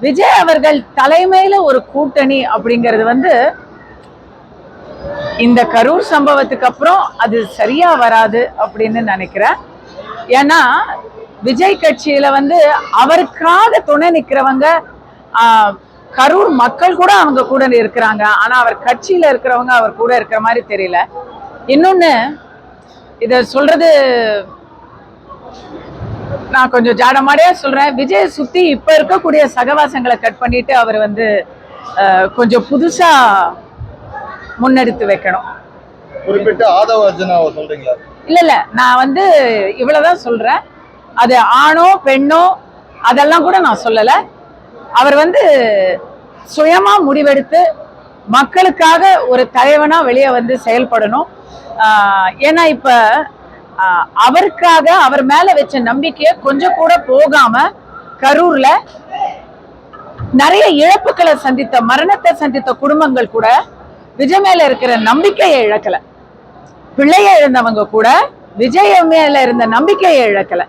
விஜய் அவர்கள் தலைமையில ஒரு கூட்டணி அப்படிங்கிறது வந்து இந்த கரூர் சம்பவத்துக்கு அப்புறம் அது சரியா வராது அப்படின்னு நினைக்கிறேன். ஏன்னா விஜய் கட்சியில வந்து அவருக்காக துணை நிக்கிறவங்க ஆஹ், கரூர் மக்கள் கூட அவங்க கூட இருக்கிறாங்க. ஆனா அவர் கட்சியில இருக்கிறவங்க அவர் கூட இருக்கிற மாதிரி தெரியல. இன்னொன்னு இத சொல்றது நான் கொஞ்சம் ஜாடமாடியா சொல்றேன். விஜய் சுத்தி இப்ப இருக்கக்கூடிய சகவாசங்களை கட் பண்ணிட்டு அவர் வந்து கொஞ்சம் புதுசா முன்னெடுத்து வைக்கணும். குறிப்பிட்டு ஆதவ அர்ஜுனாவை சொல்றீங்களா? இல்ல இல்ல. நான் வந்து இவ்வளவுதான் சொல்றேன். அது ஆணோ பெண்ணோ அதெல்லாம் கூட நான் சொல்லல. அவர் வந்து சுயமா முடிவெடுத்து மக்களுக்காக ஒரு தலைவனா வெளியே வந்து செயல்படணும். ஏன்னா இப்ப அவருக்காக அவர் மேல வச்ச நம்பிக்கையை கொஞ்சம் கூட போகாம கரூர்ல நிறைய இழப்புகளை சந்தித்த மரணத்தை சந்தித்த குடும்பங்கள் கூட விஜய் மேல இருக்கிற நம்பிக்கையை இழக்கல. பிள்ளைய இழந்தவங்க கூட விஜய் மேல இருந்த நம்பிக்கையை இழக்கல.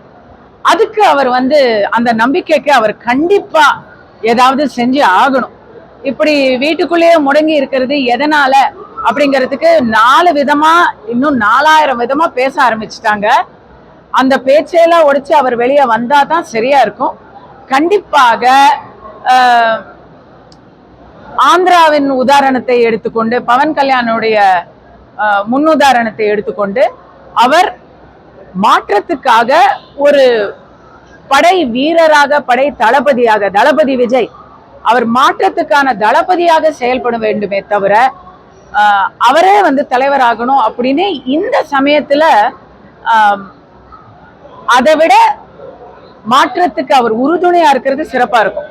அதுக்கு அவர் வந்து அந்த நம்பிக்கைக்கு அவர் கண்டிப்பா ஏதாவது செஞ்சு ஆகணும். இப்படி வீட்டுக்குள்ளேயே முடங்கி இருக்கிறது எதனால? அப்படிங்கிறதுக்கு நாலு விதமா இன்னும் நாலாயிரம் விதமா பேச ஆரம்பிச்சிட்டாங்க. அந்த பேச்சையெல்லாம் ஒடிச்சு அவர் வெளியே வந்தா தான் சரியா இருக்கும். கண்டிப்பாக ஆந்திராவின் உதாரணத்தை எடுத்துக்கொண்டு பவன் கல்யாணுடைய முன்னுதாரணத்தை எடுத்துக்கொண்டு அவர் மாற்றத்துக்காக ஒரு படை வீரராக படை தளபதியாக தளபதி விஜய் அவர் மாற்றத்துக்கான தளபதியாக செயல்பட வேண்டுமே தவிர அவரே வந்து தலைவர் ஆகணும் அப்படின்னு இந்த சமயத்துல அதை விட மாற்றத்துக்கு அவர் உறுதுணையா இருக்கிறது சிறப்பா இருக்கும்.